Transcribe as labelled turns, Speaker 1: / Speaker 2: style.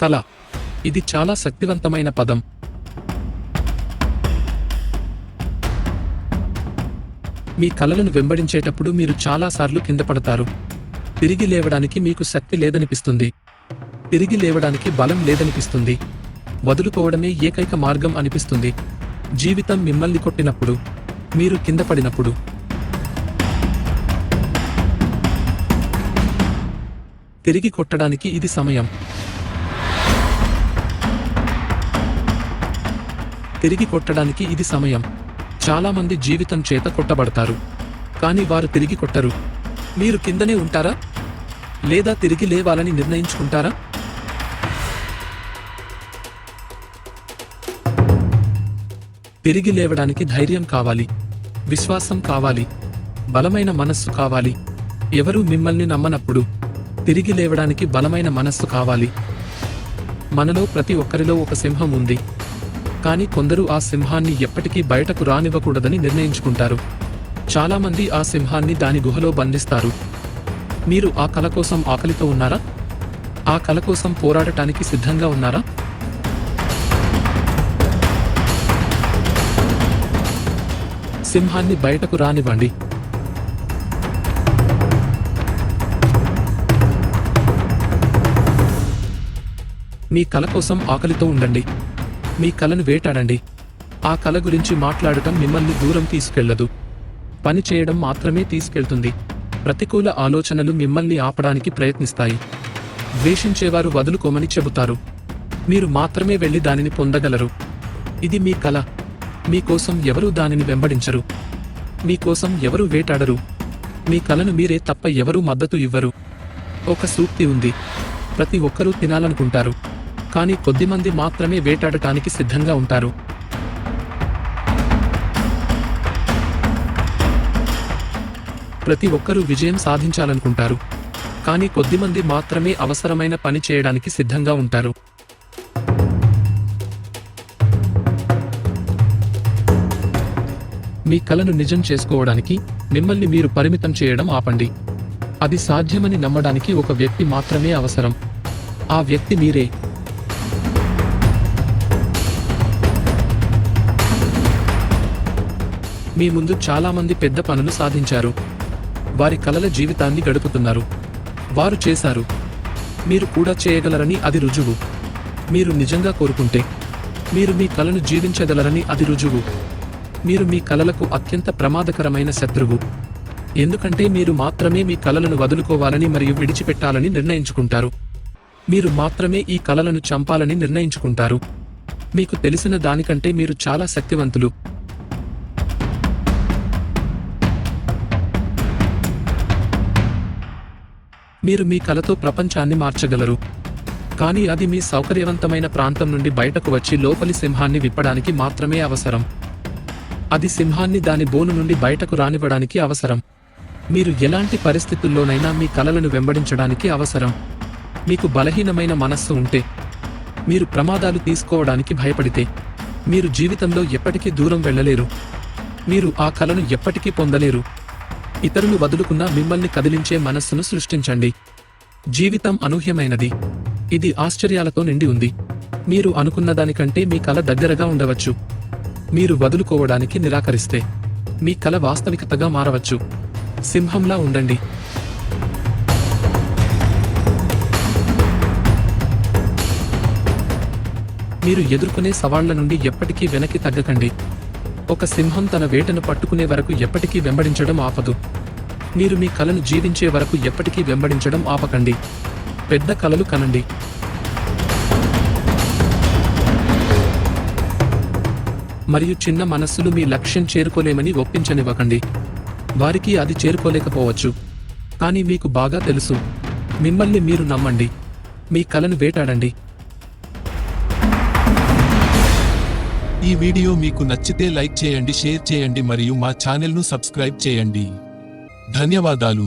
Speaker 1: కళ. ఇది చాలా శక్తివంతమైన పదం. మీ కళలను వెంబడించేటప్పుడు మీరు చాలాసార్లు కింద పడతారు. తిరిగి లేవడానికి మీకు శక్తి లేదనిపిస్తుంది. తిరిగి లేవడానికి బలం లేదనిపిస్తుంది. వదులుకోవడమే ఏకైక మార్గం అనిపిస్తుంది. జీవితం మిమ్మల్ని కొట్టినప్పుడు మీరు కింద పడినప్పుడు. తిరిగి కొట్టడానికి ఇది సమయం. తిరిగి కొట్టడానికి ఇది సమయం. చాలామంది జీవితం చేత కొట్టబడతారు. కానీ వారు తిరిగి కొట్టరు. మీరు కిందనే ఉంటారా? లేదా తిరిగి లేవాలని నిర్ణయించుకుంటారా? తిరిగి లేవడానికి ధైర్యం కావాలి. విశ్వాసం కావాలి. బలమైన మనస్సు కావాలి. ఎవరూ మిమ్మల్ని నమ్మనప్పుడు తిరిగి లేవడానికి బలమైన మనస్సు కావాలి. మనలో ప్రతి ఒక్కరిలో ఒక సింహం ఉంది. కానీ కొందరు ఆ సింహాన్ని ఎప్పటికీ బయటకు రానివ్వకూడదని నిర్ణయించుకుంటారు. చాలామంది ఆ సింహాన్ని దాని గుహలో బంధిస్తారు. మీరు ఆ కల కోసం ఆకలితో ఉన్నారా? ఆ కల కోసం పోరాడటానికి సిద్ధంగా ఉన్నారా? సింహాన్ని బయటకు రానివ్వండి. మీ కల కోసం ఆకలితో ఉండండి. మీ కలను వేటాడండి. ఆ కల గురించి మాట్లాడటం మిమ్మల్ని దూరం తీసుకెళ్ళదు. పని చేయడం మాత్రమే తీసుకెళ్తుంది. ప్రతికూల ఆలోచనలు మిమ్మల్ని ఆపడానికి ప్రయత్నిస్తాయి. ద్వేషించేవారు వదులుకోమని చెబుతారు. మీరు మాత్రమే వెళ్ళి దానిని పొందగలరు. ఇది మీ కల. మీకోసం ఎవరూ దానిని వెంబడించరు. మీకోసం ఎవరూ వేటాడరు. మీ కలను మీరే తప్ప ఎవరూ మద్దతు ఇవ్వరు. ఒక సూక్తి ఉంది. ప్రతి ఒక్కరూ తినాలనుకుంటారు. కానీ కొద్దిమంది మాత్రమే వేటాడటానికి సిద్ధంగా ఉంటారు. ప్రతి ఒక్కరూ విజయం సాధించాలనుకుంటారు. కానీ కొద్దిమంది మాత్రమే అవసరమైన పని చేయడానికి సిద్ధంగా ఉంటారు. మీ కలను నిజం చేసుకోవడానికి మిమ్మల్ని మీరు పరిమితం చేయడం ఆపండి. అది సాధ్యమని నమ్మడానికి ఒక వ్యక్తి మాత్రమే అవసరం. ఆ వ్యక్తి మీరే. మీ ముందు చాలామంది పెద్ద పనులు సాధించారు. వారి కలల జీవితాన్ని గడుపుతున్నారు. వారు చేశారు. మీరు కూడా చేయగలరని అది రుజువు. మీరు నిజంగా కోరుకుంటే. మీరు మీ కలను జీవించగలరని అది రుజువు. మీరు మీ కలలకు అత్యంత ప్రమాదకరమైన శత్రువు. ఎందుకంటే మీరు మాత్రమే మీ కలలను వదులుకోవాలని మరియు విడిచిపెట్టాలని నిర్ణయించుకుంటారు. మీరు మాత్రమే ఈ కలలను చంపాలని నిర్ణయించుకుంటారు. మీకు తెలిసిన దానికంటే మీరు చాలా శక్తివంతులు. మీరు మీ కలతో ప్రపంచాన్ని మార్చగలరు. కానీ అది మీ సౌకర్యవంతమైన ప్రాంతం నుండి బయటకు వచ్చి లోపలి సింహాన్ని విప్పడానికి మాత్రమే అవసరం. అది సింహాన్ని దాని బోను నుండి బయటకు రానివ్వడానికి అవసరం. మీరు ఎలాంటి పరిస్థితుల్లోనైనా మీ కలలను వెంబడించడానికి అవసరం. మీకు బలహీనమైన మనస్సు ఉంటే మీరు ప్రమాదాలు తీసుకోవడానికి భయపడితే మీరు జీవితంలో ఎప్పటికీ దూరం వెళ్ళలేరు. మీరు ఆ కలను ఎప్పటికీ పొందలేరు. ఇతరులు వదులుకున్న మిమ్మల్ని కదిలించే మనస్సును సృష్టించండి. జీవితం అనూహ్యమైనది. ఇది ఆశ్చర్యాలతో నిండి ఉంది. మీరు అనుకున్న దానికంటే మీ కల దగ్గరగా ఉండవచ్చు. మీరు వదులుకోవడానికి నిరాకరిస్తే మీ కల వాస్తవికతగా మారవచ్చు. సింహంలా ఉండండి. మీరు ఎదుర్కొనే సవాళ్ళ నుండి ఎప్పటికీ వెనక్కి తగ్గకండి. ఒక సింహం తన వేటను పట్టుకునే వరకు ఎప్పటికీ వెంబడించడం ఆపదు. మీరు మీ కలను జీవించే వరకు ఎప్పటికీ వెంబడించడం ఆపకండి. పెద్ద కలలు కనండి. మరియు చిన్న మనస్సులు మీ లక్ష్యం చేరుకోలేమని ఒప్పించనివ్వకండి. వారికి అది చేరుకోలేకపోవచ్చు. కానీ మీకు బాగా తెలుసు. మిమ్మల్ని మీరు నమ్మండి. మీ కలను వేటాడండి.
Speaker 2: ఈ వీడియో మీకు నచ్చితే లైక్ చేయండి షేర్ చేయండి మరియు మా ఛానల్ను సబ్స్క్రైబ్ చేయండి. ధన్యవాదాలు.